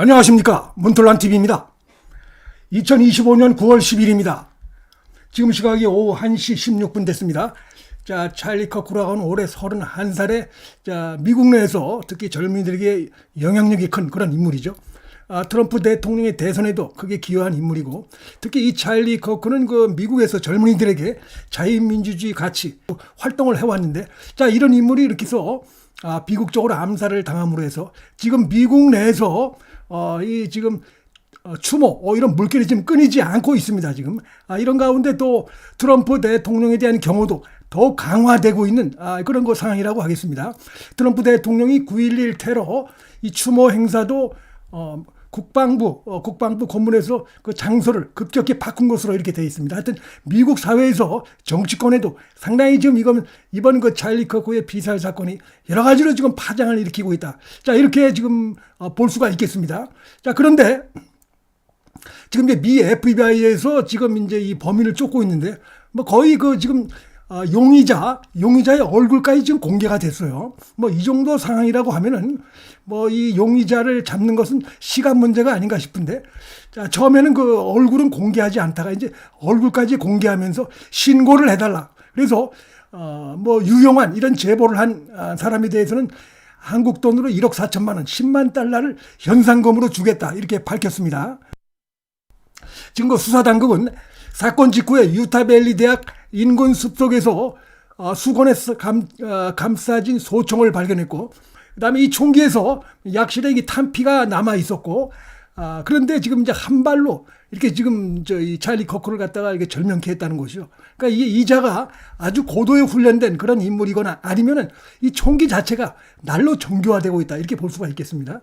안녕하십니까. 문틀란TV입니다. 2025년 9월 10일입니다. 지금 시각이 오후 1시 16분 됐습니다. 자, 찰리 커크라고는 올해 31살에 자, 미국 내에서 특히 젊은이들에게 영향력이 큰 그런 인물이죠. 아, 트럼프 대통령의 대선에도 크게 기여한 인물이고 특히 이 찰리 커크는 그 미국에서 젊은이들에게 자유민주주의 가치 활동을 해왔는데 자 이런 인물이 이렇게 해서 아, 비극적으로 암살을 당함으로 해서 지금 미국 내에서 어, 이 지금 어, 추모 어, 이런 물결이 지금 끊이지 않고 있습니다. 지금 아, 이런 가운데 또 트럼프 대통령에 대한 경호도 더욱 강화되고 있는 아, 그런 거 상황이라고 하겠습니다. 트럼프 대통령이 9.11 테러 이 추모 행사도 어, 국방부 어, 국방부 고문에서 그 장소를 급격히 바꾼 것으로 이렇게 되어 있습니다. 하여튼 미국 사회에서 정치권에도 상당히 지금 이건 이번 그 찰리 커크의 비살 사건이 여러 가지로 지금 파장을 일으키고 있다. 자 이렇게 지금 어, 볼 수가 있겠습니다. 자 그런데 지금 이제 미 FBI에서 지금 이제 이 범인을 쫓고 있는데 뭐 거의 그 지금 아, 용의자, 용의자의 얼굴까지 지금 공개가 됐어요. 뭐 이 정도 상황이라고 하면은 뭐 이 용의자를 잡는 것은 시간 문제가 아닌가 싶은데 자, 처음에는 그 얼굴은 공개하지 않다가 이제 얼굴까지 공개하면서 신고를 해달라. 그래서 어, 뭐 유용한 이런 제보를 한 아, 사람에 대해서는 한국 돈으로 1억 4천만 원, 10만 달러를 현상금으로 주겠다. 이렇게 밝혔습니다. 그 수사당국은 사건 직후에 유타밸리 대학 인근 숲속에서 어, 수건에서 감, 어, 감싸진 소총을 발견했고, 그 다음에 이 총기에서 약실의 이 탄피가 남아 있었고, 아, 그런데 지금 이제 한 발로 이렇게 지금 저 이 찰리 커크를 갖다가 이렇게 절명케 했다는 것이죠. 그러니까 이게 이자가 아주 고도에 훈련된 그런 인물이거나 아니면은 이 총기 자체가 날로 정교화되고 있다. 이렇게 볼 수가 있겠습니다.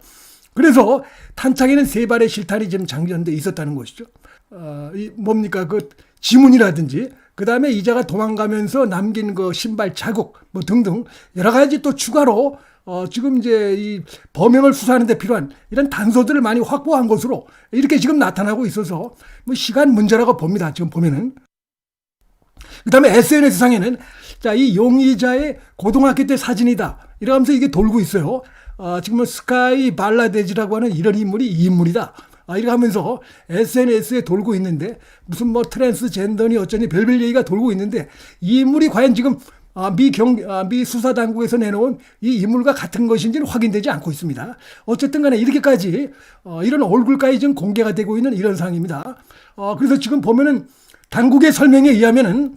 그래서 탄창에는 세 발의 실탄이 지금 장전돼 있었다는 것이죠. 어, 이 뭡니까 그 지문이라든지 그 다음에 이자가 도망가면서 남긴 그 신발 자국 뭐 등등 여러 가지 또 추가로 어, 지금 이제 이 범행을 수사하는 데 필요한 이런 단서들을 많이 확보한 것으로 이렇게 지금 나타나고 있어서 뭐 시간 문제라고 봅니다. 지금 보면은. 그 다음에 SNS상에는 자, 이 용의자의 고등학교 때 사진이다. 이러면서 이게 돌고 있어요. 어, 지금은 스카이 발라데지라고 하는 이런 인물이 이 인물이다. 아, 이렇게 하면서 SNS에 돌고 있는데 무슨 뭐 트랜스젠더니 어쩌니 별별 얘기가 돌고 있는데 이 인물이 과연 지금 아, 미 경, 아, 미 수사당국에서 내놓은 이 인물과 같은 것인지는 확인되지 않고 있습니다. 어쨌든 간에 이렇게까지 어, 이런 얼굴까지 지금 공개가 되고 있는 이런 상황입니다. 어, 그래서 지금 보면은 당국의 설명에 의하면은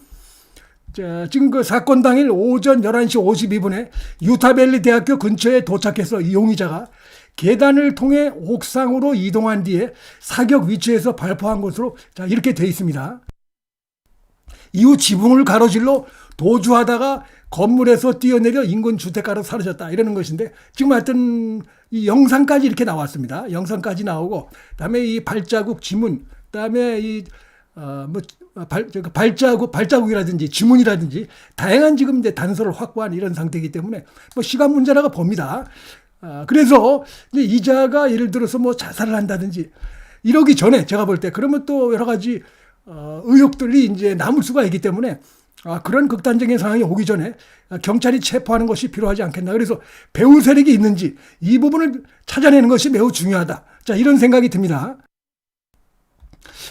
자, 지금 그 사건 당일 오전 11시 52분에 유타밸리 대학교 근처에 도착해서 이 용의자가 계단을 통해 옥상으로 이동한 뒤에 사격 위치에서 발포한 것으로 자, 이렇게 돼 있습니다. 이후 지붕을 가로질러 도주하다가 건물에서 뛰어내려 인근 주택가로 사라졌다 이러는 것인데 지금 하여튼 이 영상까지 이렇게 나왔습니다. 영상까지 나오고 그다음에 이 발자국 지문 그다음에 이 어, 뭐, 발, 저, 발자국, 발자국이라든지 지문이라든지 다양한 지금 이제 단서를 확보한 이런 상태이기 때문에 뭐 시간 문제라고 봅니다. 아, 그래서 이제 이자가 예를 들어서 뭐 자살을 한다든지 이러기 전에 제가 볼 때 그러면 또 여러 가지 어, 의혹들이 이제 남을 수가 있기 때문에 아, 그런 극단적인 상황이 오기 전에 경찰이 체포하는 것이 필요하지 않겠나. 그래서 배후 세력이 있는지 이 부분을 찾아내는 것이 매우 중요하다. 자, 이런 생각이 듭니다.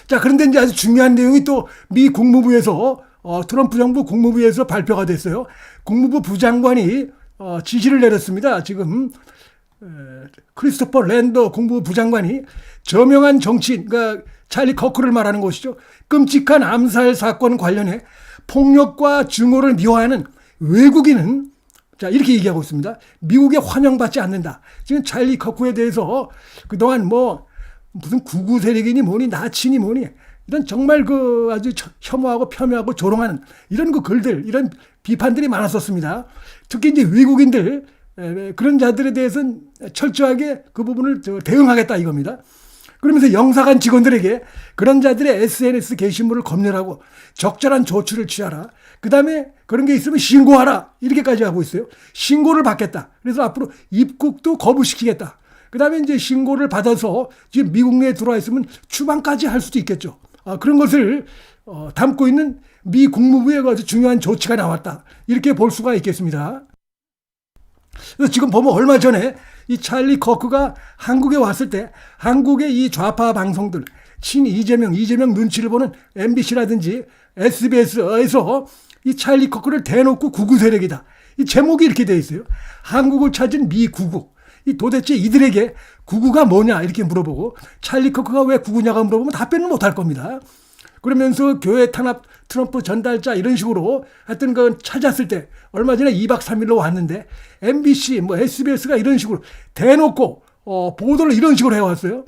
자, 그런데 이제 아주 중요한 내용이 또 미 국무부에서 어, 트럼프 정부 국무부에서 발표가 됐어요. 국무부 부장관이 어, 지시를 내렸습니다. 지금 에, 크리스토퍼 랜더 국무부 부장관이 저명한 정치인, 그러니까 찰리 커크를 말하는 것이죠. 끔찍한 암살 사건 관련해 폭력과 증오를 미화하는 외국인은 자 이렇게 얘기하고 있습니다. 미국에 환영받지 않는다. 지금 찰리 커크에 대해서 그동안 뭐 무슨 구구 세력이니 뭐니 나치니 뭐니 이런 정말 그 아주 혐오하고 폄훼하고 조롱하는 이런 그 글들 이런 비판들이 많았었습니다. 특히 이제 외국인들 그런 자들에 대해서는 철저하게 그 부분을 대응하겠다 이겁니다. 그러면서 영사관 직원들에게 그런 자들의 SNS 게시물을 검열하고 적절한 조치를 취하라. 그 다음에 그런 게 있으면 신고하라. 이렇게까지 하고 있어요. 신고를 받겠다. 그래서 앞으로 입국도 거부시키겠다. 그 다음에 이제 신고를 받아서 지금 미국 내에 들어와 있으면 추방까지 할 수도 있겠죠. 아, 그런 것을 어, 담고 있는 미 국무부의 아주 중요한 조치가 나왔다. 이렇게 볼 수가 있겠습니다. 지금 보면 얼마 전에 이 찰리 커크가 한국에 왔을 때 한국의 이 좌파 방송들 친 이재명, 이재명 눈치를 보는 MBC라든지 SBS에서 이 찰리 커크를 대놓고 구구 세력이다. 이 제목이 이렇게 돼 있어요. 한국을 찾은 미 구구. 이 도대체 이들에게 구구가 뭐냐 이렇게 물어보고 찰리 커크가 왜 구구냐가 물어보면 답변을 못할 겁니다. 그러면서 교회 탄압 트럼프 전달자 이런 식으로 하여튼 그 찾았을 때 얼마 전에 2박 3일로 왔는데 MBC 뭐 SBS가 이런 식으로 대놓고 어, 보도를 이런 식으로 해왔어요.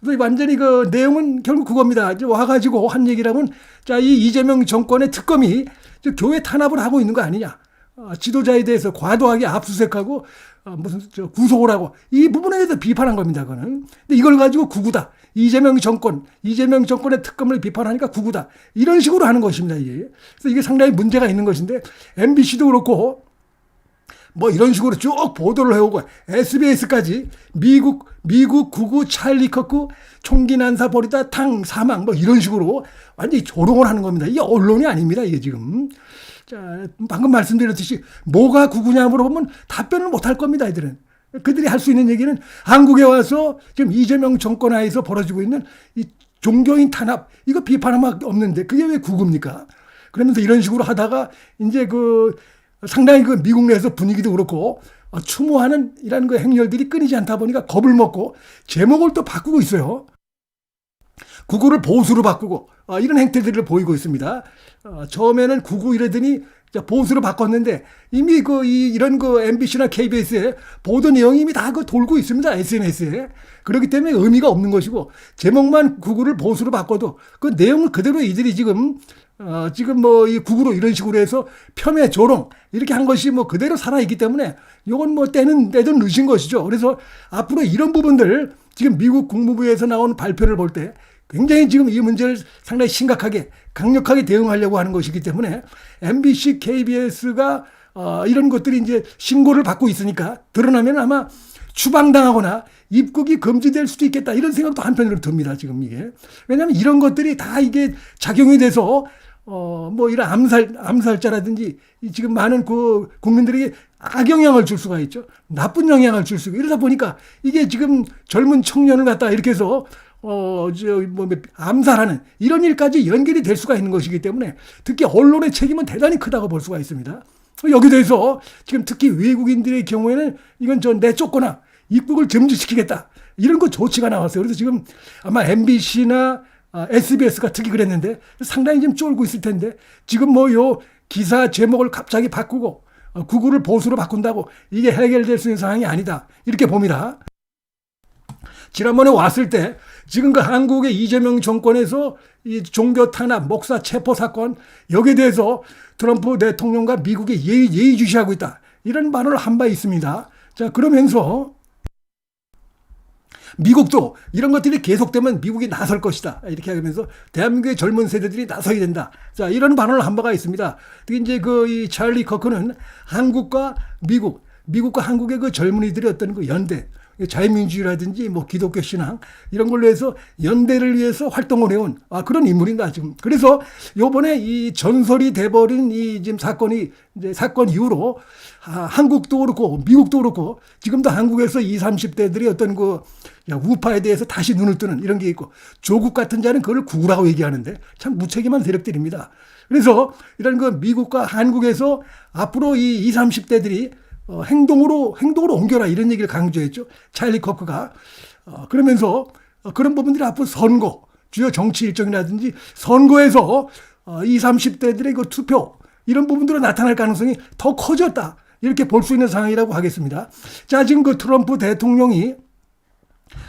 그래서 완전히 그 내용은 결국 그겁니다. 이제 와가지고 한 얘기라면 자 이 이재명 정권의 특검이 저 교회 탄압을 하고 있는 거 아니냐. 어, 지도자에 대해서 과도하게 압수수색하고 어, 무슨 저 구속을 하고 이 부분에 대해서 비판한 겁니다. 그거는. 근데 이걸 가지고 구구다. 이재명 정권, 이재명 정권의 특검을 비판하니까 구구다. 이런 식으로 하는 것입니다. 이게. 그래서 이게 상당히 문제가 있는 것인데 MBC도 그렇고 뭐 이런 식으로 쭉 보도를 해오고 SBS까지 미국 미국 구구 찰리 커크 총기 난사 벌이다 탕 사망 뭐 이런 식으로 완전히 조롱을 하는 겁니다. 이게 언론이 아닙니다. 이게 지금 자 방금 말씀드렸듯이 뭐가 구구냐 물어보면 답변을 못 할 겁니다. 이들은 그들이 할 수 있는 얘기는 한국에 와서 지금 이재명 정권 하에서 벌어지고 있는 이 종교인 탄압 이거 비판하면 없는데 그게 왜 구구입니까? 그러면서 이런 식으로 하다가 이제 그 상당히 그 미국 내에서 분위기도 그렇고 어, 추모하는 이런 그 행렬들이 끊이지 않다 보니까 겁을 먹고 제목을 또 바꾸고 있어요. 구구를 보수로 바꾸고 어, 이런 행태들을 보이고 있습니다. 어, 처음에는 구구 이러더니 자, 보수로 바꿨는데 이미 그 이, 이런 그 MBC나 KBS에 보도 내용이 이미 다 그 돌고 있습니다. SNS에. 그렇기 때문에 의미가 없는 것이고 제목만 구구를 보수로 바꿔도 그 내용을 그대로 이들이 지금 어, 지금 뭐이 구구로 이런 식으로 해서 폄훼 조롱 이렇게 한 것이 뭐 그대로 살아있기 때문에 이건 뭐 때는 때든 늦은 것이죠. 그래서 앞으로 이런 부분들 지금 미국 국무부에서 나온 발표를 볼 때 굉장히 지금 이 문제를 상당히 심각하게 강력하게 대응하려고 하는 것이기 때문에 MBC, KBS가 어, 이런 것들이 이제 신고를 받고 있으니까 드러나면 아마 추방당하거나 입국이 금지될 수도 있겠다 이런 생각도 한편으로 듭니다 지금 이게 왜냐하면 이런 것들이 다 이게 작용이 돼서 어 뭐 이런 암살 암살자라든지 이 지금 많은 그 국민들에게 악영향을 줄 수가 있죠 나쁜 영향을 줄 수가 이러다 보니까 이게 지금 젊은 청년을 갖다 이렇게 해서 어 저 뭐 암살하는 이런 일까지 연결이 될 수가 있는 것이기 때문에 특히 언론의 책임은 대단히 크다고 볼 수가 있습니다. 여기 대해서 지금 특히 외국인들의 경우에는 이건 저 내쫓거나 입국을 금지시키겠다. 이런 거 조치가 나왔어요. 그래서 지금 아마 MBC나 SBS가 특히 그랬는데 상당히 좀 쫄고 있을 텐데 지금 뭐 요 기사 제목을 갑자기 바꾸고 어, 구글을 보수로 바꾼다고 이게 해결될 수 있는 상황이 아니다. 이렇게 봅니다. 지난번에 왔을 때 지금 그 한국의 이재명 정권에서 이 종교 탄압, 목사 체포 사건 여기에 대해서 트럼프 대통령과 미국이 예의, 예의주시하고 있다. 이런 발언을 한 바 있습니다. 자, 그러면서 미국도 이런 것들이 계속되면 미국이 나설 것이다. 이렇게 하면서 대한민국의 젊은 세대들이 나서야 된다. 자, 이런 발언을 한 바가 있습니다. 이제 그 이 찰리 커크는 한국과 미국, 미국과 한국의 그 젊은이들이 어떤 그 연대, 자유민주주의라든지 뭐 기독교 신앙 이런 걸로 해서 연대를 위해서 활동을 해온 아, 그런 인물인가 지금. 그래서 요번에 이 전설이 돼버린 이 지금 사건이 이제 사건 이후로 아, 한국도 그렇고 미국도 그렇고 지금도 한국에서 20, 30대들이 어떤 그 야, 우파에 대해서 다시 눈을 뜨는 이런 게 있고 조국 같은 자는 그걸 구라고 얘기하는데 참 무책임한 세력들입니다. 그래서 이런 그 미국과 한국에서 앞으로 이 20, 30대들이 어, 행동으로 행동으로 옮겨라 이런 얘기를 강조했죠. 찰리 커크가 어, 그러면서 어, 그런 부분들이 앞으로 선거 주요 정치 일정이라든지 선거에서 어, 20, 30대들의 그 투표 이런 부분들로 나타날 가능성이 더 커졌다. 이렇게 볼 수 있는 상황이라고 하겠습니다. 자, 지금 그 트럼프 대통령이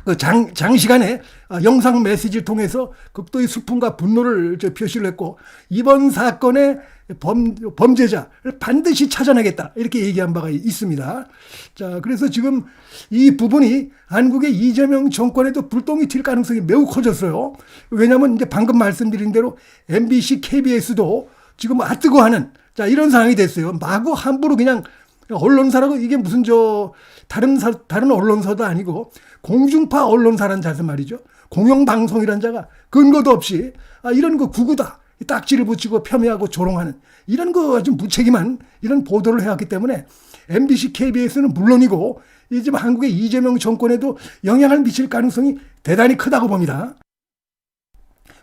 그 장, 장시간에 어, 영상 메시지를 통해서 극도의 슬픔과 분노를 저 표시를 했고 이번 사건의 범, 범죄자를 반드시 찾아내겠다 이렇게 얘기한 바가 있습니다. 자 그래서 지금 이 부분이 한국의 이재명 정권에도 불똥이 튈 가능성이 매우 커졌어요. 왜냐하면 이제 방금 말씀드린 대로 MBC, KBS도 지금 아뜨거하는 자 이런 상황이 됐어요. 마구 함부로 그냥 언론사라고 이게 무슨 저 다른 사, 다른 언론사도 아니고 공중파 언론사란 자세 말이죠. 공영방송이란 자가 근거도 없이 아, 이런 거 구구다 이 딱지를 붙이고 폄훼하고 조롱하는 이런 거 아주 무책임한 이런 보도를 해왔기 때문에 MBC, KBS는 물론이고 이 지금 한국의 이재명 정권에도 영향을 미칠 가능성이 대단히 크다고 봅니다.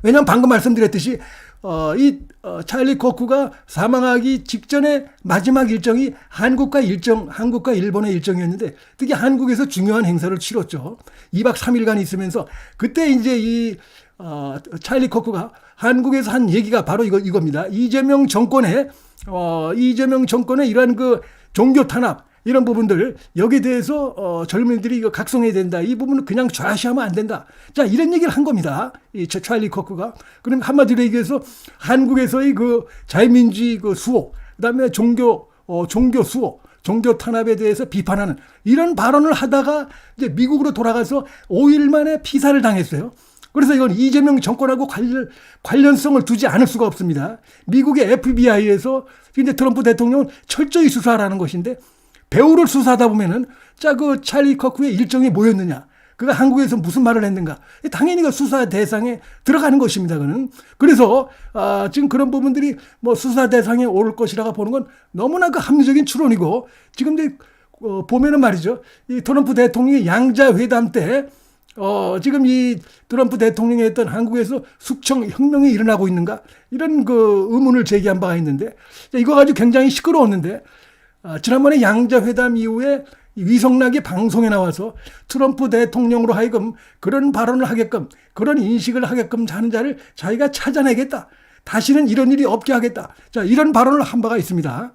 왜냐하면 방금 말씀드렸듯이 어, 이 어, 찰리 코쿠가 사망하기 직전에 마지막 일정이 한국과 일정, 한국과 일본의 일정이었는데 특히 한국에서 중요한 행사를 치렀죠. 2박 3일간 있으면서 그때 이제 이 어, 찰리 코쿠가 한국에서 한 얘기가 바로 이거 이겁니다. 이재명 정권의 어, 이재명 정권의 이러한 그 종교 탄압 이런 부분들 여기에 대해서 어, 젊은이들이 이거 각성해야 된다. 이 부분은 그냥 좌시하면 안 된다. 자 이런 얘기를 한 겁니다. 이 차- 찰리 코크가 그럼 한마디로 얘기해서 한국에서의 그 자유민주주의 그 수호, 그다음에 종교 어, 종교 수호, 종교 탄압에 대해서 비판하는 이런 발언을 하다가 이제 미국으로 돌아가서 5일 만에 피살을 당했어요. 그래서 이건 이재명 정권하고 관련, 관련성을 두지 않을 수가 없습니다. 미국의 FBI에서 이제 트럼프 대통령은 철저히 수사하라는 것인데 배우를 수사하다 보면은 자 그 찰리 커크의 일정이 뭐였느냐. 그가 한국에서 무슨 말을 했는가. 당연히 그 수사 대상에 들어가는 것입니다 그는. 그래서 아 지금 그런 부분들이 뭐 수사 대상에 오를 것이라고 보는 건 너무나 그 합리적인 추론이고 지금 이제 어, 보면은 말이죠. 이 트럼프 대통령이 양자 회담 때 어, 지금 이 트럼프 대통령이 했던 한국에서 숙청 혁명이 일어나고 있는가? 이런 그 의문을 제기한 바가 있는데, 이거 가지고 굉장히 시끄러웠는데, 아, 지난번에 양자회담 이후에 이 위성락이 방송에 나와서 트럼프 대통령으로 하여금 그런 발언을 하게끔, 그런 인식을 하게끔 하는 자를 자기가 찾아내겠다. 다시는 이런 일이 없게 하겠다. 자, 이런 발언을 한 바가 있습니다.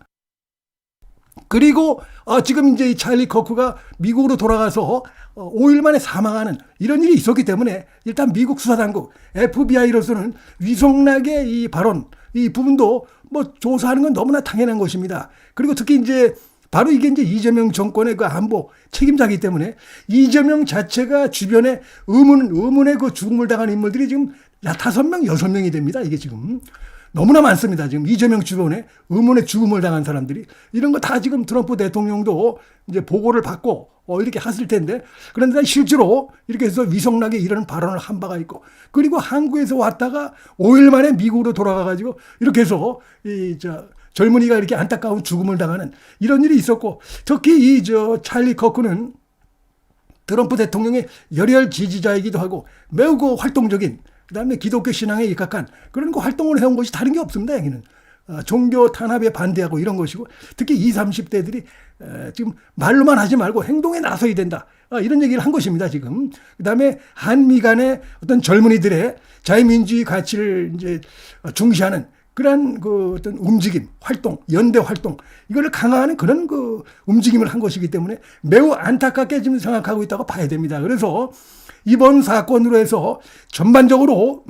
그리고 어, 지금 이제 이 찰리 커크가 미국으로 돌아가서 어, 5일 만에 사망하는 이런 일이 있었기 때문에 일단 미국 수사당국 FBI로서는 위성락의 이 발언 이 부분도 뭐 조사하는 건 너무나 당연한 것입니다. 그리고 특히 이제 바로 이게 이제 이재명 정권의 그 안보 책임자이기 때문에 이재명 자체가 주변에 의문, 의문의 그 죽음을 당한 인물들이 지금 야, 다섯 명, 여섯 명이 됩니다. 이게 지금. 너무나 많습니다. 지금 이재명 주변에 의문의 죽음을 당한 사람들이 이런 거 다 지금 트럼프 대통령도 이제 보고를 받고 어, 이렇게 했을 텐데 그런데 실제로 이렇게 해서 위성락에 이런 발언을 한 바가 있고 그리고 한국에서 왔다가 5일 만에 미국으로 돌아가가지고 이렇게 해서 이 저 젊은이가 이렇게 안타까운 죽음을 당하는 이런 일이 있었고 특히 이 저 찰리 커크는 트럼프 대통령의 열혈 지지자이기도 하고 매우 그 활동적인 그다음에 기독교 신앙에 입각한 그런 그 활동을 해온 것이 다른 게 없습니다. 여기는 어, 종교 탄압에 반대하고 이런 것이고 특히 20, 30대들이 지금 말로만 하지 말고 행동에 나서야 된다. 어, 이런 얘기를 한 것입니다. 지금 그다음에 한미 간의 어떤 젊은이들의 자유민주주의 가치를 이제 중시하는 그러한 그 어떤 움직임, 활동, 연대 활동, 이걸 강화하는 그런 그 움직임을 한 것이기 때문에 매우 안타깝게 지금 생각하고 있다고 봐야 됩니다. 그래서 이번 사건으로 해서 전반적으로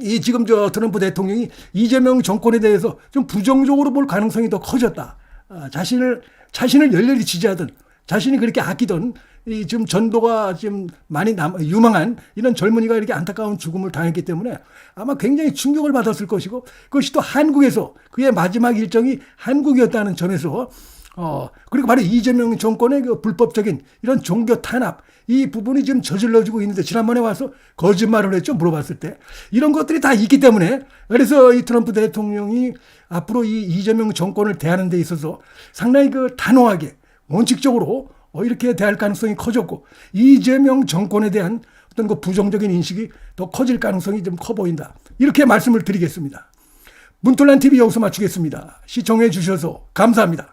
이 지금 저 트럼프 대통령이 이재명 정권에 대해서 좀 부정적으로 볼 가능성이 더 커졌다. 아, 자신을 자신을 열렬히 지지하던 자신이 그렇게 아끼던 이 지금 전도가 지금 많이 남, 유망한 이런 젊은이가 이렇게 안타까운 죽음을 당했기 때문에 아마 굉장히 충격을 받았을 것이고 그것이 또 한국에서 그의 마지막 일정이 한국이었다는 점에서 어, 그리고 바로 이재명 정권의 그 불법적인 이런 종교 탄압, 이 부분이 지금 저질러지고 있는데, 지난번에 와서 거짓말을 했죠, 물어봤을 때. 이런 것들이 다 있기 때문에, 그래서 이 트럼프 대통령이 앞으로 이 이재명 정권을 대하는 데 있어서 상당히 그 단호하게, 원칙적으로 어, 이렇게 대할 가능성이 커졌고, 이재명 정권에 대한 어떤 그 부정적인 인식이 더 커질 가능성이 좀 커 보인다. 이렇게 말씀을 드리겠습니다. 문틀란 TV 여기서 마치겠습니다. 시청해 주셔서 감사합니다.